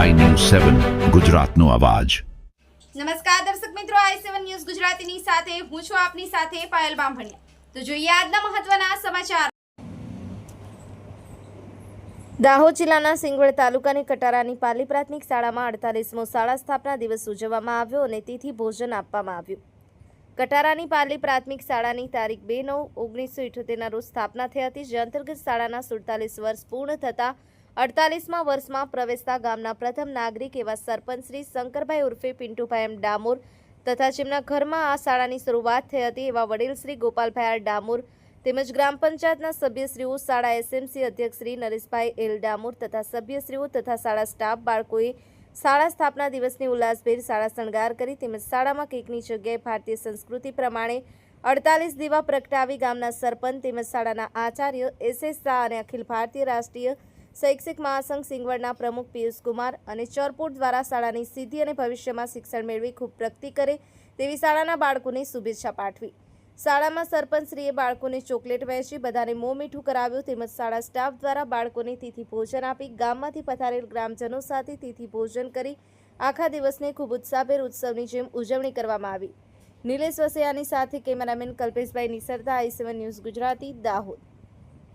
સેવન ગુજરાતનો અવાજ. નમસ્કાર દર્શક મિત્રો આઈ સેવન ન્યૂઝ ગુજરાતીની સાથે હું છું આપની સાથે પાયલ બામભણિયા. તો જોઈએ આજના મહત્વના સમાચાર. દાહોદ જિલ્લાના સિંગવડ તાલુકાની કટારાની પાલી પ્રાથમિક શાળામાં અડતાલીસમો શાળા સ્થાપના દિવસ ઉજવવામાં આવ્યો અને તેથી ભોજન આપવામાં આવ્યું. કટારાની પાલી પ્રાથમિક શાળાની તારીખ બે નવ ઓગણીસો ઇઠોતેરના રોજ સ્થાપના થઈ હતી જે અંતર્ગત શાળાના સુડતાલીસ વર્ષ પૂર્ણ થતાં અડતાલીસમા વર્ષમાં પ્રવેશતા ગામના પ્રથમ નાગરિક એવા સરપંચ શ્રી શંકરભાઈ ઉર્ફે પિન્ટુભાઈ એમ ડામોર તથા જેમના ઘરમાં આ શાળાની શરૂઆત થઈ હતી એવા વડીલ શ્રી ગોપાલભાઈ આર ડામોર તેમજ ગ્રામ પંચાયતના સભ્યશ્રીઓ શાળા એસએમસી અધ્યક્ષ શ્રી નરેશભાઈ એલ ડામોર તથા સભ્યશ્રીઓ તથા શાળા સ્ટાફ બાળકોએ શાળા સ્થાપના દિવસની ઉલ્લાસભેર શાળા શણગાર કરી તેમજ શાળામાં કેકની જગ્યાએ ભારતીય સંસ્કૃતિ પ્રમાણે અડતાલીસ દીવા પ્રગટાવી ગામના સરપંચ તેમજ શાળાના આચાર્ય એસએસ એસ શાહ અને અખિલ ભારતીય રાષ્ટ્રીય શૈક્ષિક મહાસંઘ સિંગવડના પ્રમુખ પિયુષ કુમાર અને ચરપોટ દ્વારા શાળાની સિદ્ધિ અને ભવિષ્યમાં શિક્ષણ મેળવી ખૂબ પ્રગતિ કરે તેવી શાળાના બાળકોને શુભેચ્છા પાઠવી. શાળામાં સરપંચશ્રીએ બાળકોને ચોકલેટ વહેંચી બધાને મોં મીઠું કરાવ્યું તેમજ શાળા સ્ટાફ દ્વારા બાળકોને તિથિ ભોજન આપી ગામમાંથી પધારેલ ગ્રામજનો સાથે તિથિ ભોજન કરી આખા દિવસને ખૂબ ઉત્સાહભેર ઉત્સવની જેમ ઉજવણી કરવામાં આવી. નિલેશ વસૈયાની સાથે cameraman Kalpeshbhai Nisarta, I seven news Gujarati, Dahod.